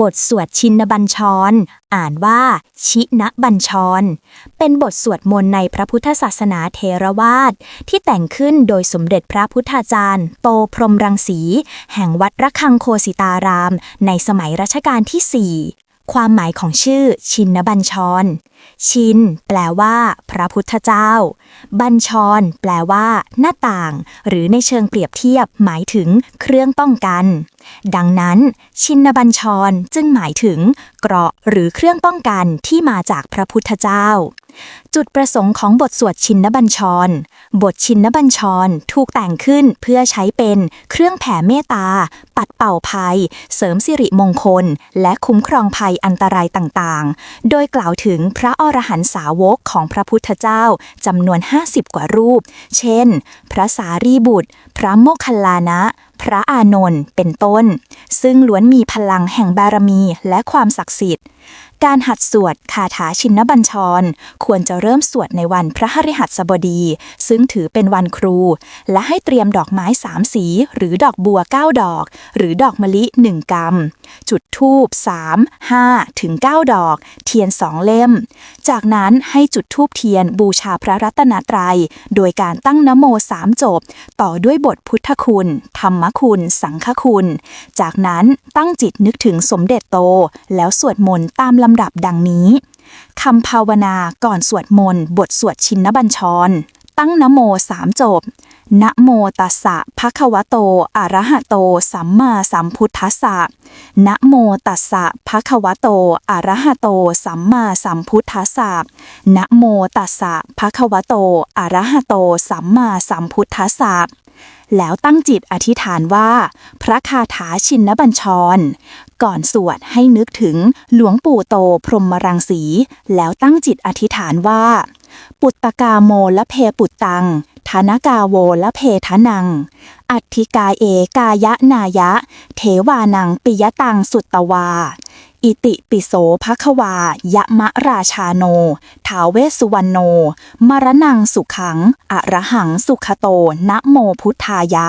บทสวดชินบัญชร อ่านว่า ชินบัญชร เป็นบทสวดมนต์ในพระพุทธศาสนาเทรวาสที่แต่งขึ้นโดยสมเด็จพระพุทธาจารย์ โตพรมรังสี แห่งวัดระฆังโคสิตาราม ในสมัยรัชกาลที่ 4 ความหมายของชื่อชินบัญชร ชิน แปลว่า พระพุทธเจ้า บัญชร แปลว่า หน้าต่าง หรือในเชิงเปรียบเทียบ หมายถึง เครื่องป้องกัน ดังนั้น ชินบัญชรจึงหมายถึง เกราะหรือเครื่องป้องกันที่มาจากพระพุทธเจ้า จุดประสงค์ของบทสวดชินนบัญชร บทชินบัญชรถูกแต่งขึ้นเพื่อใช้เป็นเครื่องแผ่เมตตา ปัดเป่าภัย เสริมสิริมงคล และคุ้มครองภัยอันตรายต่างๆ โดยกล่าวถึงพระอรหันตสาวกของพระพุทธเจ้าจำนวน 50 กว่ารูป เช่น พระสารีบุตร พระโมคคัลลานะพระอานนท์เป็นต้น ซึ่งล้วนมีพลังแห่งบารมีและความศักดิ์สิทธิ์ การหัดสวดคาถาชินบัญชร ควรจะเริ่มสวดในวันพระหฤหัสบดี ซึ่งถือเป็นวันครู และให้เตรียมดอกไม้สามสี หรือดอกบัว 9 ดอก หรือดอกมะลิ 1กำจุดธูป3 5 ถึง 9 ดอก เทียน2เล่ม จากนั้นให้จุดธูปเทียนบูชาพระรัตนตรัย โดยการตั้งนโมสามจบ ต่อด้วยบทพุทธคุณ ธรรมคุณ สังฆคุณ จากนั้นตั้งจิตนึกถึงสมเด็จโต แล้วสวดมนต์ตามลำดับดังนี้คำภาวนาก่อนสวดมนต์บทสวดชินนบัญชร ตั้งนโมสามจบนะโมตัสสะภะคะวะโต อะระหะโต สัมมาสัมพุทธัสสะนะโมตัสสะภะคะวะโต อะระหะโต สัมมาสัมพุทธัสสะนะโมตัสสะภะคะวะโต อะระหะโต สัมมาสัมพุทธัสสะแล้วตั้งจิตอธิษฐานว่า พระคาถาชินบัญชร ก่อนสวดให้นึกถึงหลวงปู่โตพรหมรังสี แล้วตั้งจิตอธิษฐานว่า ปุตตกาโมละเพปุตตังธนกาโวละเพทนัง อัตถิกาเอกายะนายะ เทวานังปิยตังสุตตวา อิติปิโสภควายะมะราชาโนทาวเวสุวรรณโน มรนังสุขัง อรหังสุขโตนะโมพุทธายะ